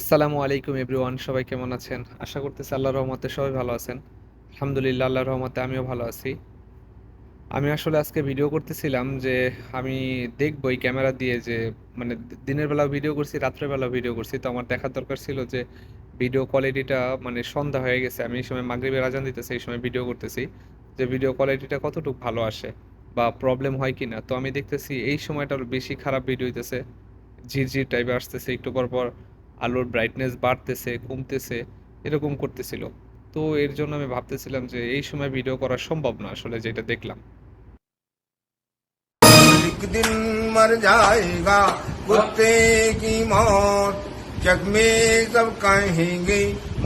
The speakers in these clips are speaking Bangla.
আসসালামু আলাইকুম এভরিওয়ান, সবাই কেমন আছেন? আশা করতেছি আল্লাহ রহমতে সবাই ভালো আছেন। আলহামদুলিল্লাহ, আল্লাহর রহমতে আমিও ভালো আছি। আমি আসলে আজকে ভিডিও করতেছিলাম যে, আমি দেখব এই ক্যামেরা দিয়ে যে মানে দিনের বেলা ভিডিও করছি, রাত্রের বেলা ভিডিও করছি। তো আমার দেখার দরকার ছিল যে ভিডিও কোয়ালিটিটা মানে সন্ধ্যা হয়ে গেছে। আমি এই সময় মাগরিবের আজান দিতেছি, এই সময় ভিডিও করতেছি। যে ভিডিও কোয়ালিটিটা কতটুকু ভালো আসে বা প্রবলেম হয় কি না তো আমি দেখতেছি এই সময়টার বেশি খারাপ ভিডিও হইতেছে। ঝিরঝির টাইপে আসতেছে, একটু পর পর আলোর ব্রাইটনেস বাড়তেছে কমতেছে এরকম করতেছিল তো এর জন্য আমি ভাবতেছিলাম যে এই সময় ভিডিও করা সম্ভব না আসলে যেটা দেখলাম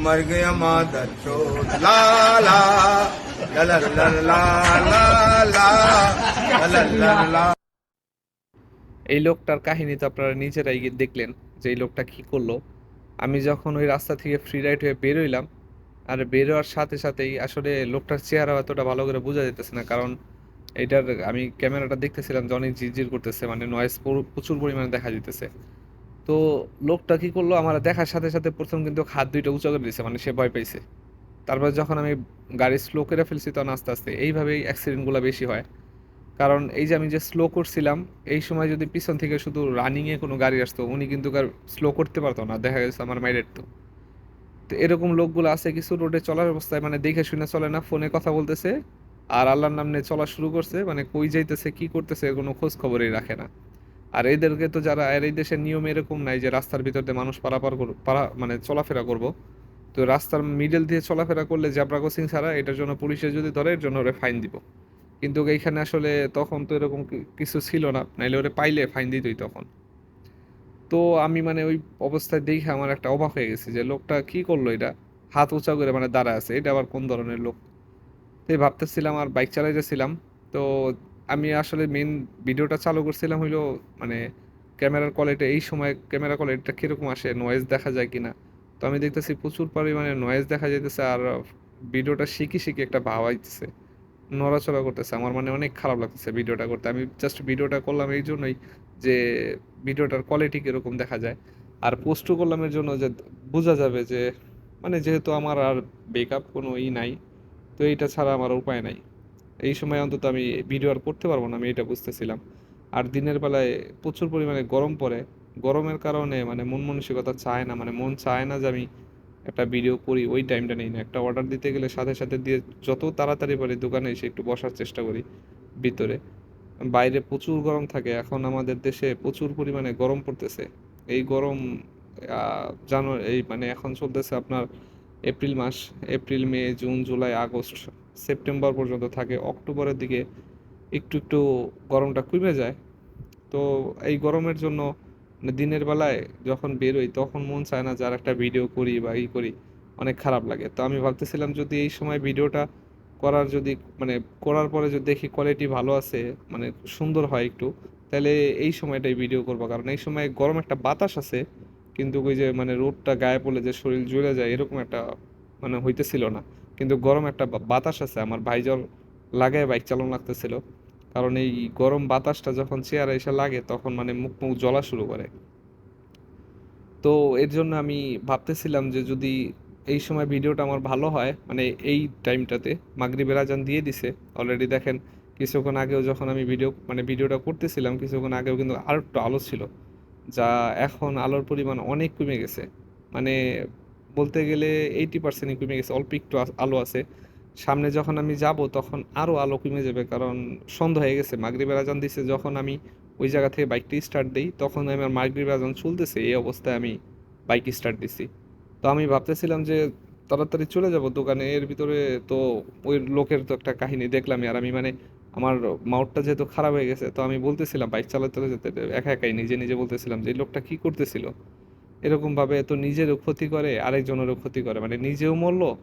মর লা লা এই লোকটার কাহিনী তো আপনারা নিজেরাই দেখলেন যে এই লোকটা কি করল, আমি যখন ওই রাস্তা থেকে ফ্রি রাইড হয়ে বেরোইলাম আর বেরোয়ার সাথে সাথেই আসলে লোকটার চেহারা এতটা ভালো করে বোঝা যেতেছে না, কারণ এটার আমি ক্যামেরাটা দেখতেছিলাম যে অনেক ঝিরঝির করতেছে মানে নয়েজ প্রচুর পরিমাণে দেখা যেতেছে তো লোকটা কি করল, আমার দেখার সাথে সাথে প্রথম কিন্তু হাত দুইটা উঁচু করে দিয়েছে মানে সে ভয় পাইছে। তারপর যখন আমি গাড়ি স্লো করে ফেলছি, তখন আস্তে আস্তে এইভাবেই অ্যাক্সিডেন্টগুলো বেশি হয়। কারণ এই যে আমি যে স্লো করছিলাম, এই সময় যদি পিছন থেকে শুধু রানিংয়ে কোনো গাড়ি আসতো, উনি কিন্তু স্লো করতে পারতো না, দেখা গেছে আমার মাইরের তো। তো এরকম লোকগুলো আছে কিছু রোডে চলার অবস্থায় মানে দেখে শুনে চলে না ফোনে কথা বলতেছে, আর আল্লাহর নাম নিয়ে চলা শুরু করছে মানে কই যাইতেছে, কি করতেছে, কোনো খোঁজ খবরই রাখে না। আর এদেরকে তো যারা, আর এই দেশের নিয়ম এরকম নাই যে রাস্তার ভিতর দিয়ে মানুষ পারাপার পারা মানে চলাফেরা করব। তো রাস্তার মিডল দিয়ে চলাফেরা করলে জ্যাব্রা ক্রসিং ছাড়া এটার জন্য পুলিশে যদি ধরে, এর জন্য ওরে ফাইন দিব। কিন্তু এইখানে আসলে তখন তো এরকম কিছু ছিল না। নাইলে ওরে পাইলে ফাইন দিতই তখন। তো আমি মানে ওই অবস্থায় দেখে আমার একটা অবাক হয়ে গেছে যে, লোকটা কি করল এটা? হাত উঁচা করে মানে দাঁড়া আছে। এটা আবার কোন ধরনের লোক? তো ভাবতেছিলাম আর বাইক চালাইতেছিলাম। তো আমি আসলে মেন ভিডিওটা চালু করছিলাম হইল মানে ক্যামেরার কোয়ালিটি এই সময় ক্যামেরা কোয়ালিটিটা কীরকম আসে নয়েজ দেখা যায় কিনা? তো আমি দেখতেছি প্রচুর পরিমাণে নয়েজ দেখা যাইতেছে আর ভিডিওটা শিখি শিখি একটা ভাব আইতেছে। নড়াচড়া করতেছে। আমার মানে অনেক খারাপ লাগতেছে ভিডিওটা করতে। আমি জাস্ট ভিডিওটা করলাম এই জন্যই যে ভিডিওটার কোয়ালিটি কীরকম দেখা যায়। আর পোস্টও করলাম এর জন্য যে বোঝা যাবে যে মানে যেহেতু আমার আর বেকআপ কোনো ই নাই, তো এইটা ছাড়া আমার উপায় নাই। এই সময় অন্তত আমি ভিডিও আর করতে পারব না, আমি এটা বুঝতেছিলাম। আর দিনের বেলায় প্রচুর পরিমাণে গরম পড়ে। গরমের কারণে মানে মন মানসিকতা চায় না মানে মন চায় না যে আমি একটা ভিডিও করি, ওই টাইমটা নেই। না একটা অর্ডার দিতে গেলে সাথে সাথে দিয়ে যত তাড়াতাড়ি পারি দোকানে এসে একটু বসার চেষ্টা করি ভিতরে। বাইরে প্রচুর গরম থাকে, এখন আমাদের দেশে প্রচুর পরিমাণে গরম পড়তেছে। এই গরম জানুয়ারি, এই মানে এখন চলতেছে আপনার এপ্রিল মাস, April, May, June, July, August, September পর্যন্ত থাকে। অক্টোবরের দিকে একটু একটু গরমটা কমে যায়। তো এই গরমের জন্য দিনের বেলায় যখন বেরোই, তখন মন চায় না যার একটা ভিডিও করি বা ই করি, অনেক খারাপ লাগে। তো আমি ভাবতেছিলাম যদি এই সময় ভিডিওটা করার যদি মানে করার পরে যদি দেখি কোয়ালিটি ভালো আছে মানে সুন্দর হয় একটু, তাহলে এই সময়টাই ভিডিও করব। কারণ এই সময় গরম একটা বাতাস আছে, কিন্তু ওই যে মানে রোদটা গায়ে পড়লে যে শরীর জ্বলে যায়, এরকম একটা মানে হইতেছিল না। কিন্তু গরম একটা বাতাস আছে, আমার ভাইজর লাগায় বাইক চালানো লাগতেছিল। কারণ এই গরম বাতাসটা যখন চেয়ারে এসে লাগে, তখন মানে মুখ মুখ জ্বলা শুরু করে। তো এর জন্য আমি ভাবতেছিলাম যে যদি এই সময় ভিডিওটা আমার ভালো হয় মানে এই টাইমটাতে, মাগরিবের আজান দিয়ে দিছে অলরেডি দেখেন কিছুক্ষণ আগেও যখন আমি ভিডিও মানে ভিডিওটা করতেছিলাম, কিছুক্ষণ আগেও কিন্তু আর একটু আলো ছিল, যা এখন আলোর পরিমাণ অনেক কমে গেছে। মানে বলতে গেলে এইটি পার্সেন্টই কমে গেছে, অল্প একটু আলো আছে। সামনে যখন আমি যাব, তখন আরও আলো কমে যাবে, কারণ সন্ধ্যা হয়ে গেছে। মাগরিবের আজান দিছে, যখন আমি ওই জায়গা থেকে বাইকটি স্টার্ট দিই, তখন আমার মাগরিবের আজান চলতেছে, এই অবস্থায় আমি বাইক স্টার্ট দিছি। তো আমি ভাবতেছিলাম যে, তাড়াতাড়ি চলে যাব দোকানে, এর ভিতরে তো ওই লোকের তো একটা কাহিনী দেখলামই, আর আমি মানে আমার মাউথটা যেহেতু খারাপ হয়ে গেছে, তো আমি বলতেছিলাম বাইক চালাতে যেতে একা একাই নিজে নিজে বলতেছিলাম যে লোকটা কি করতেছিল? এরকমভাবে তো নিজেরও ক্ষতি করে, আরেকজনেরও ক্ষতি করে। মানে নিজেও মরলো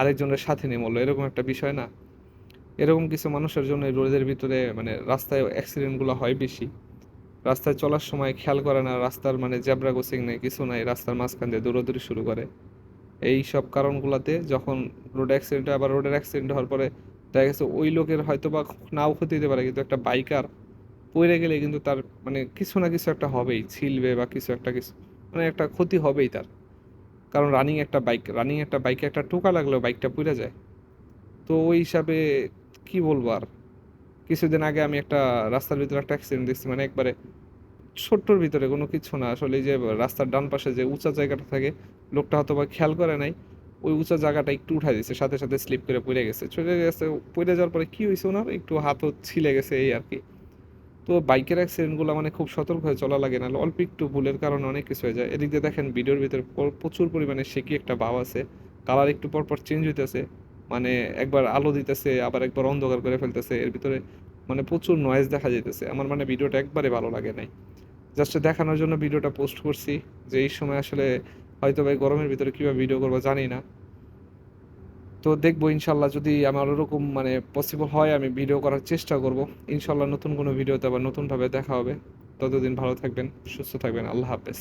আরেকজনের সাথে নিয়ে মরলো, এরকম একটা বিষয় না? এরকম কিছু মানুষের জন্য এই রোদের ভিতরে মানে রাস্তায় অ্যাক্সিডেন্টগুলো হয় বেশি। রাস্তায় চলার সময় খেয়াল করে না, রাস্তার মানে জেব্রা ক্রসিং নেই, কিছু নাই, রাস্তার মাঝখান দিয়ে দৌড়াদৌড়ি শুরু করে। এই সব কারণগুলোতে যখন রোড অ্যাক্সিডেন্ট আবার রোডের অ্যাক্সিডেন্ট হওয়ার পরে দেখা গেছে ওই লোকের হয়তো বা নাও ক্ষতি হতে পারে, কিন্তু একটা বাইকার পড়ে গেলে কিন্তু তার মানে কিছু না কিছু একটা হবেই, ছিলবে বা কিছু একটা কিছু মানে একটা ক্ষতি হবেই তার। কারণ রানিং একটা বাইক রানিং একটা বাইকে একটা টোকা লাগলেও বাইকটা পুড়ে যায়। তো ওই হিসাবে কি বলব আর? কিছুদিন আগে আমি একটা রাস্তার ভিতরে একটা অ্যাক্সিডেন্ট দেখছি মানে একবারে ছোট্টর ভিতরে, কোনো কিছু না। আসলে যে রাস্তার ডান পাশে যে উঁচা জায়গাটা থাকে, লোকটা হয়তো বা খেয়াল করে নাই, ওই উঁচা জায়গাটা একটু উঠাই দিয়েছে সাথে সাথে স্লিপ করে পড়ে গেছে। চলে গেছে, পড়ে যাওয়ার পরে কী হয়েছে ওনার? একটু হাতও ছিলে গেছে এই আর কি। তো বাইকের অ্যাক্সিডেন্টগুলো মানে খুব সতর্ক হয়ে চলা লাগে না অল্প একটু ভুলের কারণে অনেক কিছু হয়ে যায়। এদিক দিয়ে দেখেন ভিডিওর ভিতরে প্রচুর পরিমাণে সেকি একটা ভাব আছে কালার একটু পর পর চেঞ্জ হইতেছে মানে একবার আলো দিতেছে, আবার একবার অন্ধকার করে ফেলতেছে, এর ভিতরে মানে প্রচুর নয়েজ দেখা যাইতেছে। আমার মানে ভিডিওটা একবারে ভালো লাগে নাই। জাস্ট দেখানোর জন্য ভিডিওটা পোস্ট করছি, যে এই সময় আসলে হয়তো ভাই গরমের ভিতরে কীভাবে ভিডিও করব জানি না। তো দেখব ইনশাল্লাহ যদি আমার ওরকম মানে পসিবল হয়, আমি ভিডিও করার চেষ্টা করব। ইনশাল্লাহ নতুন কোনো ভিডিওতে আবার নতুনভাবে দেখা হবে। ততদিন ভালো থাকবেন, সুস্থ থাকবেন। আল্লাহ হাফেজ।